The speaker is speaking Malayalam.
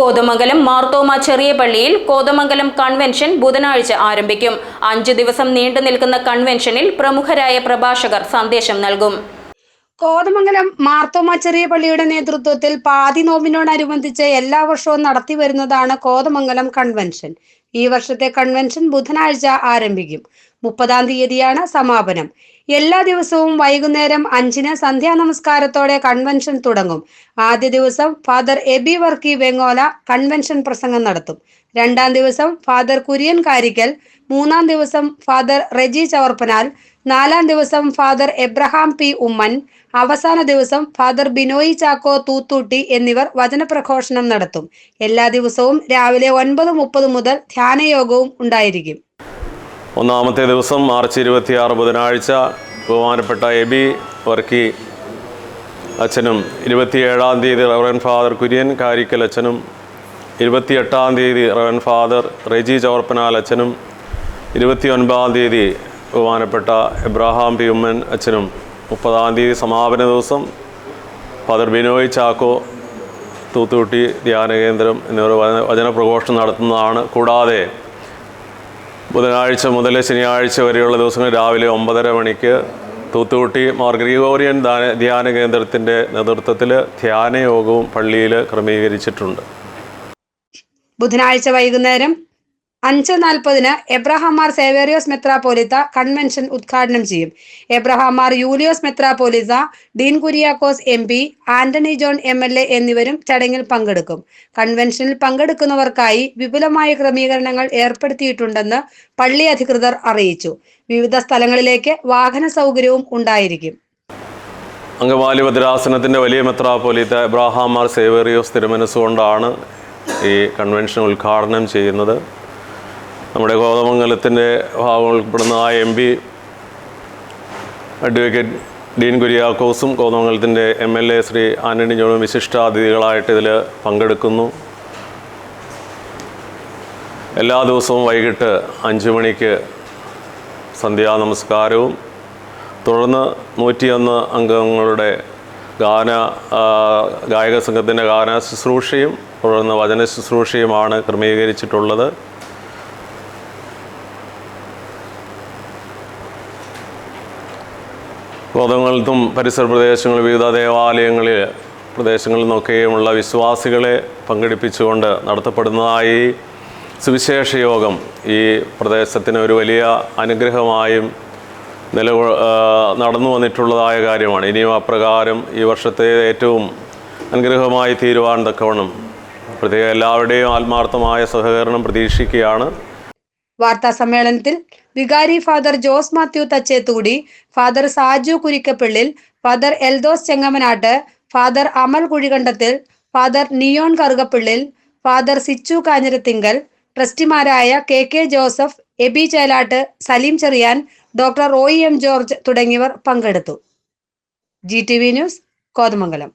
കോതമംഗലം മാർത്തോമ ചെറിയ പള്ളിയിൽ കോതമംഗലം കൺവെൻഷൻ ബുധനാഴ്ച ആരംഭിക്കും. അഞ്ച് ദിവസം നീണ്ടു നിൽക്കുന്ന കൺവെൻഷനിൽ പ്രമുഖരായ പ്രഭാഷകർ സന്ദേശം നൽകും. കോതമംഗലം മാർത്തോമ ചെറിയ പള്ളിയുടെ നേതൃത്വത്തിൽ പാതി നോമ്പിനോടനുബന്ധിച്ച് എല്ലാ വർഷവും നടത്തി വരുന്നതാണ് കോതമംഗലം കൺവെൻഷൻ. ഈ വർഷത്തെ കൺവെൻഷൻ ബുധനാഴ്ച ആരംഭിക്കും. മുപ്പതാം തീയതിയാണ് സമാപനം. എല്ലാ ദിവസവും വൈകുന്നേരം അഞ്ചിന് സന്ധ്യാ നമസ്കാരത്തോടെ കൺവെൻഷൻ തുടങ്ങും. ആദ്യ ദിവസം father AB Varkey Vengola convention പ്രസംഗം നടത്തും. രണ്ടാം ദിവസം ഫാദർ കുര്യൻ കാരിക്കൽ മൂന്നാം ദിവസം ഫാദർ റെജി ചവർപ്പനാൽ നാലാം ദിവസം ഫാദർ എബ്രഹാം പി ഉമ്മൻ അവസാന ദിവസം ഫാദർ ബിനോയ് ചാക്കോ തൂത്തൂട്ടി എന്നിവർ വചനപ്രഘോഷണം നടത്തും. എല്ലാ ദിവസവും രാവിലെ ഒൻപത് മുപ്പത് മുതൽ ധ്യാനയോഗവും ഉണ്ടായിരിക്കും. ഒന്നാമത്തെ ദിവസം മാർച്ച് ഇരുപത്തിയാറ് ബുധനാഴ്ച ബഹുമാനപ്പെട്ട എബി വർക്കി അച്ഛനും ഇരുപത്തിയേഴാം തീയതി റവൻ ഫാദർ കുര്യൻ കാരിക്കൽ അച്ഛനും ഇരുപത്തിയെട്ടാം തീയതി റവൻ ഫാദർ റെജി ചോർപ്പനാൽ അച്ഛനും ഇരുപത്തിയൊൻപതാം തീയതി ബഹുമാനപ്പെട്ട എബ്രാഹാം പി ഉമ്മൻ അച്ഛനും മുപ്പതാം തീയതി സമാപന ദിവസം ഫാദർ ബിനോയ് ചാക്കോ തൂത്തുകുട്ടി ധ്യാന കേന്ദ്രം എന്നിവർ വചന- പ്രഘോഷണം നടത്തുന്നതാണ്. കൂടാതെ ബുധനാഴ്ച മുതൽ ശനിയാഴ്ച വരെയുള്ള ദിവസങ്ങൾ രാവിലെ ഒമ്പതര മണിക്ക് തൂത്തുകുട്ടി മാർ ഗ്രിഗോറിയൻ ധ്യാന ധ്യാന കേന്ദ്രത്തിന്റെ നേതൃത്വത്തിൽ ധ്യാനയോഗവും പള്ളിയിൽ ക്രമീകരിച്ചിട്ടുണ്ട്. ബുധനാഴ്ച വൈകുന്നേരം അഞ്ച് നാൽപ്പതിന് എബ്രഹാമാർ സേവേറിയോസ് മെത്രാപോലിത്ത കൺവെൻഷൻ ഉദ്ഘാടനം ചെയ്യും. എബ്രഹാമാർ യൂലിയോസ് മെത്രാപോലിത്ത Dean Kuriakose M P Antony John M L A എന്നിവരും ചടങ്ങിൽ പങ്കെടുക്കും. കൺവെൻഷനിൽ പങ്കെടുക്കുന്നവർക്കായി വിപുലമായ ക്രമീകരണങ്ങൾ ഏർപ്പെടുത്തിയിട്ടുണ്ടെന്ന് പള്ളി അധികൃതർ അറിയിച്ചു. വിവിധ സ്ഥലങ്ങളിലേക്ക് വാഹന സൗകര്യവും ഉണ്ടായിരിക്കും. അങ്കമാലി ഭദ്രാസനത്തിന്റെ വലിയ മെത്രാപോലിത്ത എബ്രാഹാം മാർ സേവേറിയോസ് തിരുമനസ്സുകൊണ്ടാണ് ഈ കൺവെൻഷൻ ഉദ്ഘാടനം ചെയ്യുന്നത്. നമ്മുടെ കോതമംഗലത്തിന്റെ ഭാഗം ഉൾപ്പെടുന്ന ആ എം പി അഡ്വക്കേറ്റ് ഡീൻ കുര്യാക്കോസും കോതമംഗലത്തിന്റെ M L A Shri Antony ജോണും വിശിഷ്ടാതിഥികളായിട്ട് ഇതിൽ പങ്കെടുക്കുന്നു. എല്ലാ ദിവസവും വൈകിട്ട് അഞ്ച് മണിക്ക് സന്ധ്യാ നമസ്കാരവും. തുടർന്ന് നൂറ്റിയൊന്ന് അംഗങ്ങളുടെ ഗാന ഗായക സംഘത്തിന്റെ ഗാന ശുശ്രൂഷയും തുടർന്ന് വചന ശുശ്രൂഷയുമാണ് ക്രമീകരിച്ചിട്ടുള്ളത്. ഗോതമംഗലത്തും പരിസര പ്രദേശങ്ങളിൽ വിവിധ ദേവാലയങ്ങളിൽ പ്രദേശങ്ങളിൽ നിന്നൊക്കെയുമുള്ള വിശ്വാസികളെ പങ്കെടുപ്പിച്ചുകൊണ്ട് നടത്തപ്പെടുന്നതായി സുവിശേഷ യോഗം ഈ പ്രദേശത്തിന് ഒരു വലിയ അനുഗ്രഹമായും നില നടന്നു വന്നിട്ടുള്ളതായ കാര്യമാണ്. ഇനിയും അപ്രകാരം ഈ വർഷത്തെ ഏറ്റവും അനുഗ്രഹമായി തീരുവാൻ തക്കവണ്ണം പ്രത്യേക എല്ലാവരുടെയും ആത്മാർത്ഥമായ സഹകരണം പ്രതീക്ഷിക്കുകയാണ്. വാർത്താ സമ്മേളനത്തിൽ വികാരി father Jose Mathew Thachethukudy father Saju Kurikkappillil father Eldhose Chengamanatt father Amal Kuzhikandathil father Neon Karukappillil father Sichu Kanjirathinkal ട്രസ്റ്റിമാരായ K K Joseph Aby Chelatt Saleem Cherian doctor Roy M George തുടങ്ങിയവർ പങ്കെടുത്തു. G T V news Kothamangalam.